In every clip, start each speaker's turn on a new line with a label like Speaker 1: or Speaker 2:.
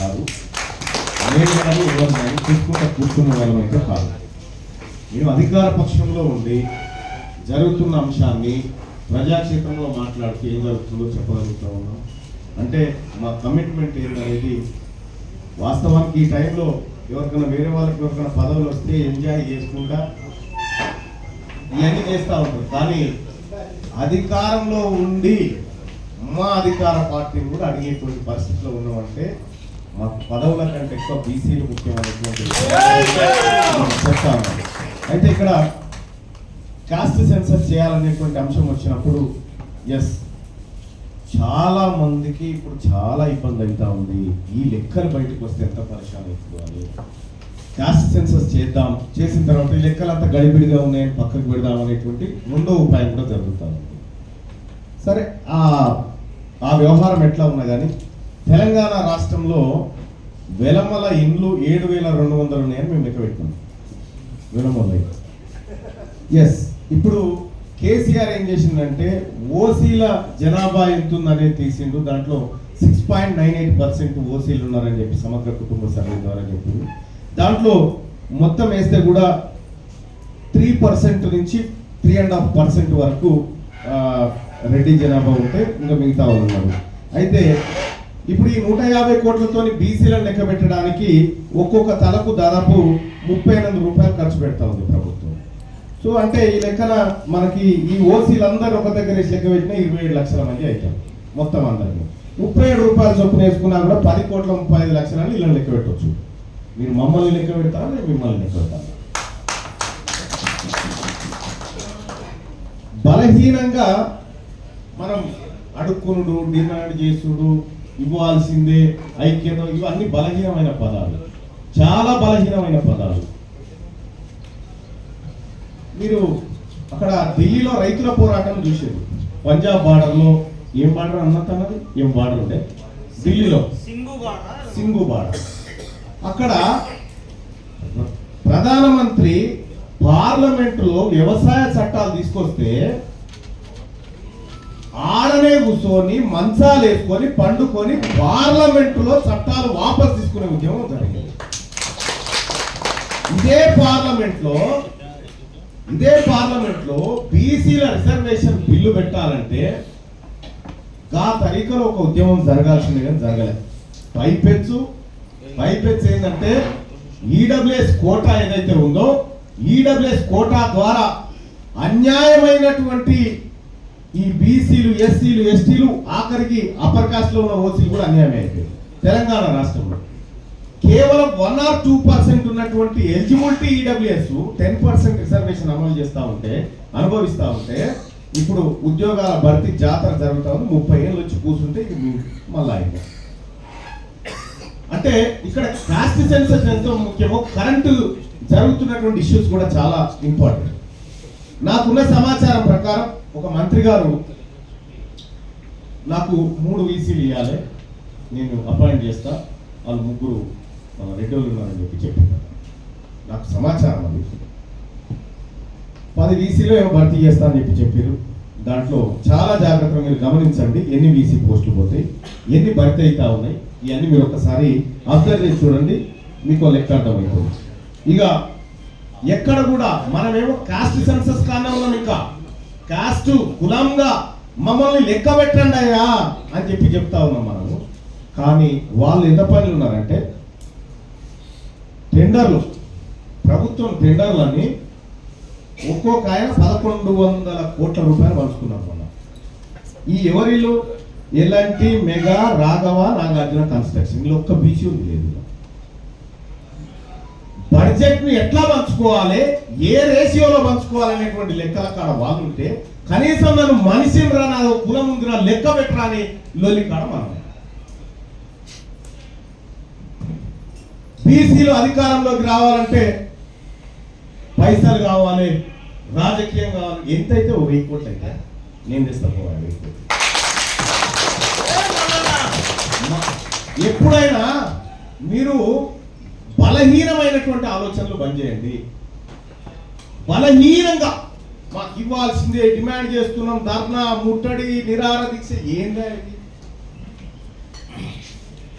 Speaker 1: కాదు. నేను కానీ ఎవరు కానీ కూర్చున్న వాళ్ళం అయితే కాదు. మేము అధికార పక్షంలో ఉండి జరుగుతున్న అంశాన్ని ప్రజాక్షేత్రంలో మాట్లాడుతూ ఏం జరుగుతుందో చెప్పగలుగుతా ఉన్నాం. అంటే మా కమిట్మెంట్ ఏంటనేది వాస్తవానికి ఈ టైంలో ఎవరికైనా వేరే వాళ్ళకి ఎవరికైనా పదవులు వస్తే ఎంజాయ్ చేసుకుంటా ఇవన్నీ చేస్తూ ఉంటారు. కానీ అధికారంలో ఉండి మా అధికార పార్టీని కూడా అడిగేటువంటి పరిస్థితిలో ఉన్నామంటే మాకు పదవుల కంటే ఎక్కువ బీసీలు ముఖ్యమైనటువంటి చెప్తాను అయితే ఇక్కడ కాస్ట్ సెన్సస్ చేయాలనేటువంటి అంశం వచ్చినప్పుడు ఎస్ చాలా మందికి ఇప్పుడు చాలా ఇబ్బంది అవుతా ఉంది. ఈ లెక్కలు బయటకు వస్తే ఎంత పరిశాన్ అవుతుందో అని కాస్ట్ సెన్సస్ చేద్దాం. చేసిన తర్వాత ఈ లెక్కలు అంతా గడిబిడిగా ఉన్నాయని పక్కకు పెడదాం అనేటువంటి రెండో ఉపాయం కూడా జరుగుతూ ఉంది. సరే ఆ ఆ వ్యవహారం ఎట్లా ఉన్నా కానీ తెలంగాణ రాష్ట్రంలో వెలమల ఇండ్లు ఏడు వేల రెండు వందలు ఉన్నాయని మేము లెక్క పెట్టుకున్నాం. వెలమల ఎస్ ఇప్పుడు కేసీఆర్ ఏం చేసిందంటే ఓసీల జనాభా ఎంత ఉందనేది తీసిండు. దాంట్లో six point nine eight percent ఓసీలు ఉన్నారని చెప్పి సమగ్ర కుటుంబ సర్వే ద్వారా చెప్పింది. దాంట్లో మొత్తం వేస్తే కూడా త్రీ పర్సెంట్ నుంచి త్రీ అండ్ హాఫ్ పర్సెంట్ వరకు రెడ్డి జనాభా ఉంటే ఇంకా మిగతా వాళ్ళు ఉన్నారు. అయితే ఇప్పుడు ఈ నూట యాభై కోట్లతో బీసీలను లెక్క పెట్టడానికి ఒక్కొక్క తలకు దాదాపు ముప్పై ఎనిమిది రూపాయలు ఖర్చు పెడతా ఉంది ప్రభుత్వం. సో అంటే ఈ లెక్కన మనకి ఈ ఓసీలందరూ ఒక దగ్గర వేసి లెక్క పెట్టిన ఇరవై ఏడు లక్షల మంది అవుతాం మొత్తం అందరినీ. ముప్పై ఏడు రూపాయలు చొప్పున వేసుకున్నా కూడా పది కోట్ల ముప్పై ఐదు లక్షలని ఇళ్ళని లెక్క పెట్టవచ్చు మీరు మమ్మల్ని లెక్క పెడతారా నేను మిమ్మల్ని లెక్క పెడతాను బలహీనంగా మనం అడుక్కునుడు డిమాండ్ చేసుడు ఇవ్వాల్సిందే ఐక్యత ఇవన్నీ బలహీనమైన పదాలు. చాలా బలహీనమైన పదాలు. మీరు అక్కడ ఢిల్లీలో రైతుల పోరాటం చూసారు పంజాబ్ బార్డర్లో ఏం బార్డర్ అన్నది ఏం బార్డర్ ఉండే? ఢిల్లీలో. సింగు బార్డర్. అక్కడ ప్రధానమంత్రి పార్లమెంటులో వ్యవసాయ చట్టాలు తీసుకొస్తే ఆడనే కూర్చొని మంచాలు వేసుకొని పండుకొని పార్లమెంటులో చట్టాలు వాపస్ తీసుకునే ఉద్యమం జరిగింది. ఇదే పార్లమెంట్లో ఇదే పార్లమెంట్లో బీసీల రిజర్వేషన్ బిల్లు పెట్టాలంటే గా తరీకలో ఒక ఉద్యమం జరగాల్సింది కానీ జరగలేదు. పైపెచ్చు. పైపెచ్చు ఏంటంటే ఈడబ్ల్యూఎస్ కోటా ఏదైతే ఉందో ఈడబ్ల్యూఎస్ కోటా ద్వారా అన్యాయమైనటువంటి ఈ బీసీలు ఎస్సీలు ఎస్టీలు ఆఖరికి అప్పర్ కాస్ట్లో ఉన్న ఓసీలు కూడా అన్యాయం అయిపోయింది తెలంగాణ రాష్ట్రంలో. కేవలం వన్ ఆర్ టూ పర్సెంట్ ఉన్నటువంటి eligibility EWS ten percent reservation అమలు చేస్తా ఉంటే అనుభవిస్తూ ఉంటే ఇప్పుడు ఉద్యోగాల భర్తీ జాతర జరుగుతూ ఉంది. ముప్పై ఏళ్ళు వచ్చి కూర్చుంటే మళ్ళా అయింది అంటే ఇక్కడ కాస్ట్ సెన్సెస్ ఎంతో ముఖ్యమో కరెంటు జరుగుతున్నటువంటి ఇష్యూస్ కూడా చాలా ఇంపార్టెంట్ నాకున్న సమాచారం ప్రకారం ఒక మంత్రి గారు నాకు మూడు వీసీలు ఇవ్వాలి నేను అపాయింట్ చేస్తా. వాళ్ళు ముగ్గురు మన రెడ్డి ఉన్నారని చెప్పి చెప్పింది నాకు సమాచారం అది. పది వీసీలో ఏమో భర్తీ చేస్తా అని చెప్పి చెప్పారు దాంట్లో చాలా జాగ్రత్తగా మీరు గమనించండి. ఎన్ని వీసీ పోస్టులు పోతాయి ఎన్ని భర్తీ అవుతా ఉన్నాయి ఇవన్నీ మీరు ఒకసారి అబ్జర్వ్ చేసి చూడండి. మీకు లెక్క అర్థమైపోవచ్చు ఇక ఎక్కడ కూడా మనమేమో కాస్ట్ సెన్సస్ కానే ఉన్నాం ఇంకా. కాస్ట్ కులంగా మమ్మల్ని లెక్క పెట్టండి అయ్యా అని చెప్పి చెప్తా ఉన్నాం మనము. కానీ వాళ్ళు ఎంత పనులు ఉన్నారంటే టెండర్లు ప్రభుత్వం టెండర్లని ఒక్కొక్క ఆయన పదకొండు వందల కోట్ల రూపాయలు పంచుకున్నారు మొన్న. ఈ ఎవరిలో? ఎలాంటి మెగా రాఘవ నాగార్జున కన్స్ట్రక్షన్. ఇలా ఒక్క బీసీ ఉంది. లేదు బడ్జెట్ని ఎట్లా పంచుకోవాలి? ఏ రేషియోలో పంచుకోవాలనేటువంటి లెక్కల కాడ వాళ్ళు ఉంటే కనీసం నన్ను మనిషిని రా నా కులం ఉంది రా లెక్క పెట్టరా అని లొల్లి కాడ మనం బీసీలు అధికారంలోకి రావాలంటే పైసలు కావాలి రాజకీయం కావాలి ఎంతైతే ఓ వెయ్యి కోట్లు అయితే నేను తెస్తా పోవాలి వెయ్యి కోట్లు మ- ఎప్పుడైనా మీరు బలహీనమైనటువంటి ఆలోచనలు బంద్ చేయండి. బలహీనంగా మాకు ఇవ్వాల్సిందే డిమాండ్ చేస్తున్నాం ధర్నా ముట్టడి నిరార దీక్ష ఏందా ఇది?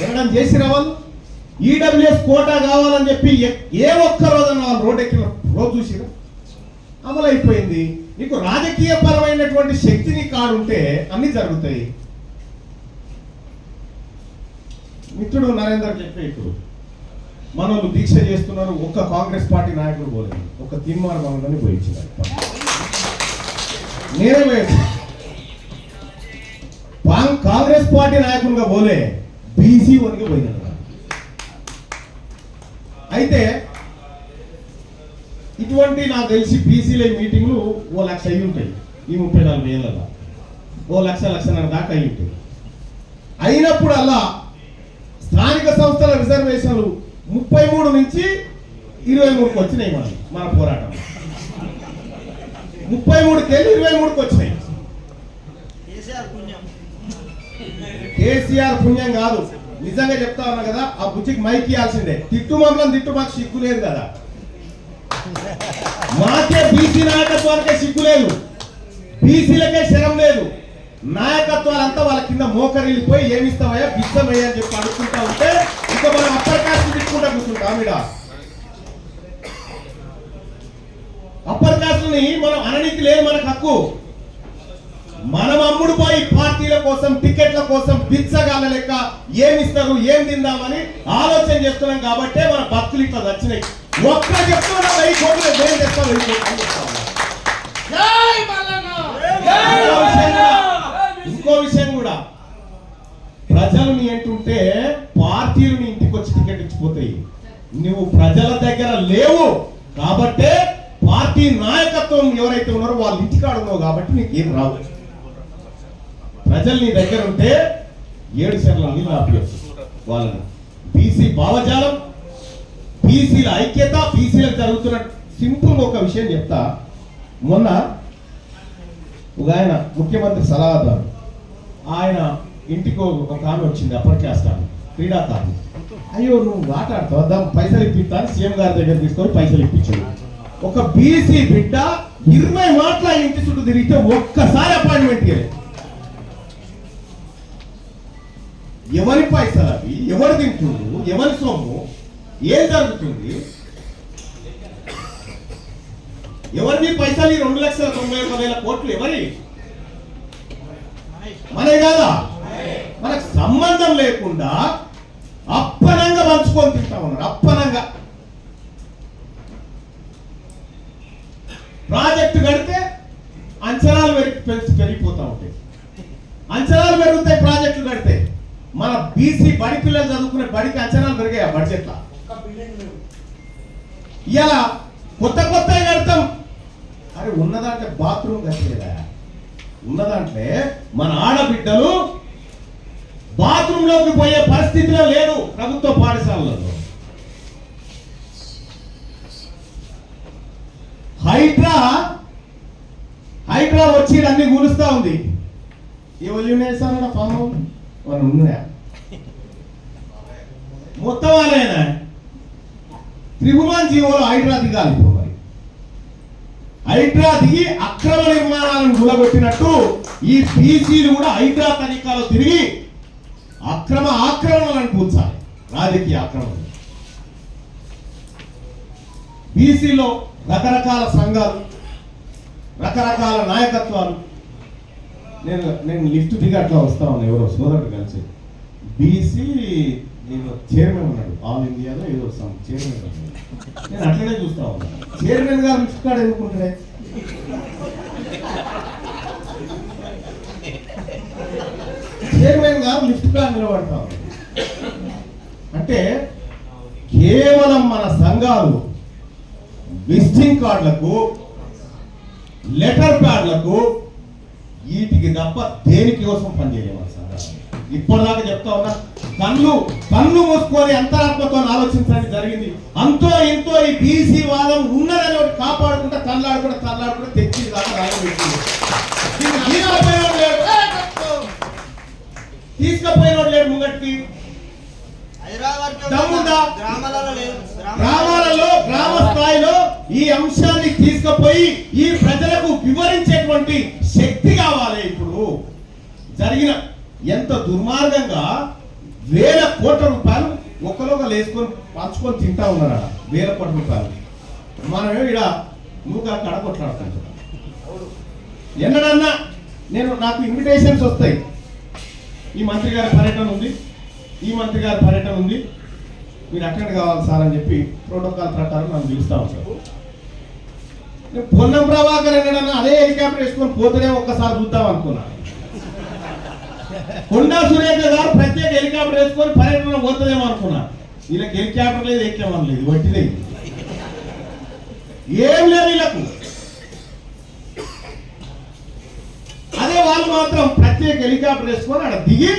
Speaker 1: వినడం చేసిరా వాళ్ళు? ఈడబ్ల్యూఎస్ కోటా కావాలని చెప్పి ఏ- ఒక్క రోజున వాళ్ళు రోడ్ ఎక్కిన రోజు చూసిరా? అమలైపోయింది. నీకు రాజకీయ పరమైనటువంటి శక్తిని కాడుంటే అన్ని జరుగుతాయి. మిత్రుడు నరేందర్ చెప్పే ఇప్పుడు మనోళ్ళు దీక్ష చేస్తున్నారు ఒక్క కాంగ్రెస్ పార్టీ నాయకుడు పోలేదు. ఒక తీర్మాన భవనాన్ని పోయించినారు. నేనే లేదు. కాంగ్రెస్ పార్టీ నాయకునిగా పోలే బీసీ వరకు పోయినాడు అయితే ఇటువంటి నాకు తెలిసి బీసీల మీటింగ్లు ఓ లక్ష అయి ఉంటాయి. ఈ ముప్పై నాలుగు ఏళ్ళలో. ఓ లక్ష లక్షన్నర దాకా అయి ఉంటాయి. అయినప్పుడు అలా స్థానిక సంస్థల రిజర్వేషన్లు ముప్పై మూడు నుంచి ఇరవై మూడుకి వచ్చినాయి మన మన పోరాటం. ముప్పై మూడుకి వెళ్ళి ఇరవై మూడుకి వచ్చినాయి.
Speaker 2: కేసీఆర్ పుణ్యం.
Speaker 1: కేసీఆర్ పుణ్యం కాదు. నిజంగా చెప్తా ఉన్నా కదా ఆ బుజ్జికి మైక్ ఇవ్వాల్సిందే. తిట్టు మమ్మల్ని తిట్టు మాకు సిగ్గు లేదు కదా. మాకే బీసీ నాయకత్వానికే సిగ్గు లేదు. బీసీలకే శరం లేదు. నాయకత్వాలంతా వాళ్ళ కింద మోకరిల్లిపోయి ఏమిస్తామయ్యా బిచ్చమయ్యా అని చెప్పి అడుగుతుంటా ఉంటే ఇక మనం అప్పర్ ఈడ అప్పర్ కాస్ట్ని మనం అననికి లేదు మనకు హక్కు. మనం అమ్ముడు పోయి పార్టీల కోసం టికెట్ల కోసం బిచ్చగాళ్ళ లెక్క ఏమి ఇస్తారు ఏం తిందామని ఆలోచన చేస్తున్నాం కాబట్టే మన భక్తులు ఇట్లా వచ్చినాయి ఒక్క చెప్తున్నా వెయ్యి కోట్లు నేను వెయ్యి ఇంకో విషయం కూడా. ప్రజలు నీ అంటుంటే పార్టీలు నీ ఇంటికి వచ్చి టికెట్ ఇచ్చిపోతాయి. నువ్వు ప్రజల దగ్గర లేవు కాబట్టే పార్టీ నాయకత్వం ఎవరైతే ఉన్నారో వాళ్ళ ఇంటికాడ ఉన్నావు కాబట్టి నీకు ఏం రావు. ప్రజలు నీ దగ్గర ఉంటే ఏడు సెర్ల నీళ్ళు ఆపేయచ్చు వాళ్ళని బీసీ భావజాలం బీసీల ఐక్యత బీసీలకు జరుగుతున్న సింపుల్ ఒక విషయం చెప్తా. మొన్న ఒక ఆయన ముఖ్యమంత్రి సలహాదారు. ఆయన ఇంటికి ఒక ఆమె వచ్చింది అప్పర్ క్యాస్ట్ ఆమె క్రీడాకారులు అయ్యో నువ్వు మాట్లాడుతావు? దాని పైసలు ఇప్పిస్తాను సీఎం గారి దగ్గర తీసుకొని పైసలు ఇప్పించాడు. ఒక బీసీ బిడ్డ ఇరవై మాటల ఇంటి చుట్టూ తిరిగితే ఒక్కసారి అపాయింట్మెంట్ ఇవ్వలేదు ఎవరి పైసలు అవి? ఎవరు తింటుండ్రు? ఎవరి సొమ్ము? ఏం జరుగుతుంది? ఎవరిది పైసలు? ఈ రెండు లక్షల తొంభై ఒక వేల కోట్లు ఎవరి మనే కాదా? మనకు సంబంధం లేకుండా అప్పనంగా పంచుకొని తింటా ఉన్నారు అప్పనంగా. ప్రాజెక్టు కడితే అంచనాలు పెరిగి పెరిగిపోతా ఉంటాయి. అంచనాలు పెరుగుతాయి ప్రాజెక్టులు కడితే. మన బీసీ బడి పిల్లలు చదువుకునే బడికి అంచనాలు పెరిగాయి ఆ బడ్జెట్లో ఇలా కొత్త కొత్త కడతాం. అరే ఉన్నదాంట్లో బాత్రూమ్ కట్టలేదా? ఉన్నదాంట్లో మన ఆడబిడ్డలు బాత్రూంలోకి పోయే పరిస్థితిలో లేరు ప్రభుత్వ పాఠశాలలో. హైడ్రా హైడ్రా వచ్చి అన్ని కూలుస్తా ఉంది. ఎవరు ఉన్నాయి సార్ ఫామ్ వాళ్ళు ఉన్నాయా? మొత్తం వాళ్ళేనా త్రిభువన్ జీవోలో హైడ్రా దిగాలి ఇప్పుడు హైడ్రా దిగి అక్రమ నిర్మాణాలను గులగొట్టినట్టు ఈ పీసీలు కూడా హైడ్రా తనిఖాలో తిరిగి అక్రమ ఆక్రమణలను కూర్చాలి రాజకీయ ఆక్రమణ బీసీలో రకరకాల సంఘాలు రకరకాల నాయకత్వాలు. నేను నేను లిఫ్ట్ దిగి అట్లా వస్తా ఉన్నాను ఎవరో సోదరుడు కలిసి. బీసీ నేను చైర్మన్ ఉన్నాడు. ఆల్ ఇండియాలో ఏదో సమ్ చైర్మన్ నేను అట్లనే చూస్తా ఉన్నాను చైర్మన్ గారు లిఫ్ట్ కార్డు ఎందుకుంటాడే చైర్మన్ గారు లిఫ్ట్ కార్డ్ అంటే కేవలం మన సంఘాలు విజిటింగ్ కార్డులకు లెటర్ ప్యాడ్లకు వీటికి తప్ప దేనికి కోసం పనిచేయలేము మన ఇప్పటిదాకా చెప్తా ఉన్నా కన్ను కన్ను మూసుకొని అంతరాత్మతో ఆలోచించడానికి జరిగింది. అంతో ఎంతో ఈ బీసీ వాదం ఉన్నదని ఒకటి కాపాడుకుంటా తల్లాడుకుంటా తల్లాడుకుంటా తెచ్చి దాకా తీసుకుపోయినోడు లేడు ముంగటికి దమ్ముందా?
Speaker 2: గ్రామాలలో
Speaker 1: గ్రామ స్థాయిలో ఈ అంశాన్ని తీసుకుపోయి ఈ ప్రజలకు వివరించేటువంటి శక్తి కావాలి ఇప్పుడు. జరిగిన ఎంత దుర్మార్గంగా వేల కోట్ల రూపాయలు ఒకరు వేసుకొని పంచుకొని తింటా ఉన్నారు. వేల కోట్ల రూపాయలు. మనమే ఇక్కడ నువ్వు కడ కొట్లాడుతుంటాం ఎన్నడన్నా నేను నాకు ఇన్విటేషన్స్ వస్తాయి. ఈ మంత్రి గారి పర్యటన ఉంది. ఈ మంత్రి గారి పర్యటన ఉంది. మీరు అటెండ్ కావాలి సార్ అని చెప్పి ప్రోటోకాల్ ప్రకారం నన్ను పిలుస్తా ఉంటారు నేను పొన్నం ప్రభాకర్ ఎన్నడన్నా అదే హెలికాప్టర్ వేసుకొని పోతేనే ఒక్కసారి చూద్దాం అనుకున్నా. కొండా సురేఖ గారు ప్రత్యేక హెలికాప్టర్ వేసుకొని పర్యటన పోతుందేమో అనుకున్నా. వీళ్ళకి హెలికాప్టర్ లేదు ఎక్కేమని లేదు వట్టిదే ఏం లేదు వీళ్ళకు అదే వాళ్ళు మాత్రం ప్రత్యేక హెలికాప్టర్ వేసుకొని అక్కడ దిగి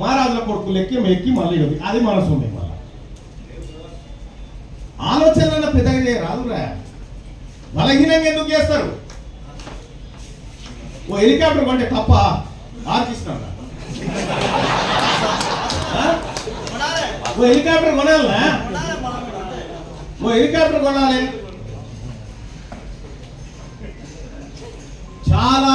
Speaker 1: మహారాజుల కొడుకు ఎక్కి మెక్కి మళ్ళీ అది మనసు ఉంది మళ్ళీ. ఆలోచన పెద్దగా చేయరాదురా బలహీనంగా ఎందుకు చేస్తారు? ఓ హెలికాప్టర్ కొంటే తప్ప ఆర్కిస్తున్నారా ఓ హెలికాప్టర్ కొనాలనా?
Speaker 2: కొనాలి
Speaker 1: ఓ హెలికాప్టర్ కొనాలి. చాలా